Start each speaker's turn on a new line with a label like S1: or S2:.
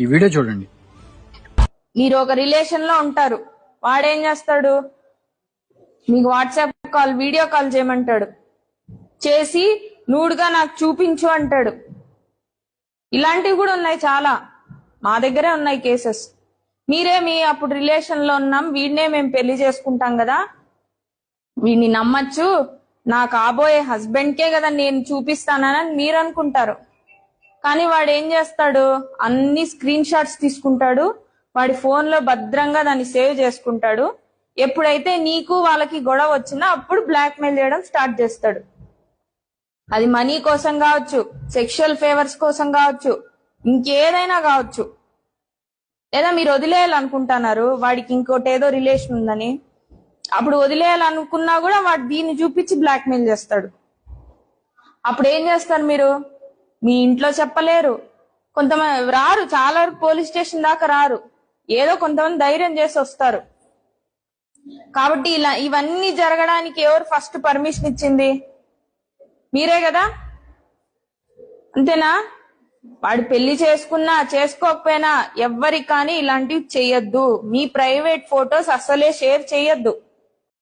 S1: ఈ వీడియో చూడండి.
S2: మీరు ఒక రిలేషన్లో ఉంటారు. వాడేం చేస్తాడు? మీకు వాట్సాప్ కాల్ వీడియో కాల్ చేయమంటాడు. చేసి నూడుగా నాకు చూపించు అంటాడు. ఇలాంటివి కూడా ఉన్నాయి చాలా. మా దగ్గరే ఉన్నాయి కేసెస్ మీరే మీ అప్పుడు రిలేషన్లో ఉన్నాం. వీడినే మేము పెళ్ళి చేసుకుంటాం కదా. వీడిని నమ్మచ్చు. నా కాబోయే హస్బెండ్కే కదా నేను చూపిస్తానని మీరు అనుకుంటారు. కానీ వాడు ఏం చేస్తాడు? అన్ని స్క్రీన్ షాట్స్ తీసుకుంటాడు. వాడి ఫోన్లో భద్రంగా దాన్ని సేవ్ చేసుకుంటాడు. ఎప్పుడైతే నీకు వాళ్ళకి గొడవ వచ్చినా అప్పుడు బ్లాక్ మెయిల్ చేయడం స్టార్ట్ చేస్తాడు. అది మనీ కోసం కావచ్చు సెక్షువల్ ఫేవర్స్ కోసం కావచ్చు ఇంకేదైనా కావచ్చు. లేదా మీరు వదిలేయాలనుకుంటున్నారు వాడికి ఇంకోటి ఏదో రిలేషన్ ఉందని. అప్పుడు వదిలేయాలనుకున్నా కూడా వాడు దీన్ని చూపించి బ్లాక్ మెయిల్ చేస్తాడు. అప్పుడు ఏం చేస్తారు మీరు? మీ ఇంట్లో చెప్పలేరు. కొంతమంది రారు. చాలా వరకు పోలీస్ స్టేషన్ దాకా రారు. ఏదో కొంతమంది ధైర్యం చేసి వస్తారు. కాబట్టి ఇలా ఇవన్నీ జరగడానికి ఎవరు ఫస్ట్ పర్మిషన్ ఇచ్చింది? మీరే కదా? అంతేనా? వాడు పెళ్ళి చేసుకున్నా చేసుకోకపోయినా ఎవ్వరికి కానీ ఇలాంటివి చెయ్యొద్దు. మీ ప్రైవేట్ ఫొటోస్ అసలే షేర్ చెయ్యొద్దు.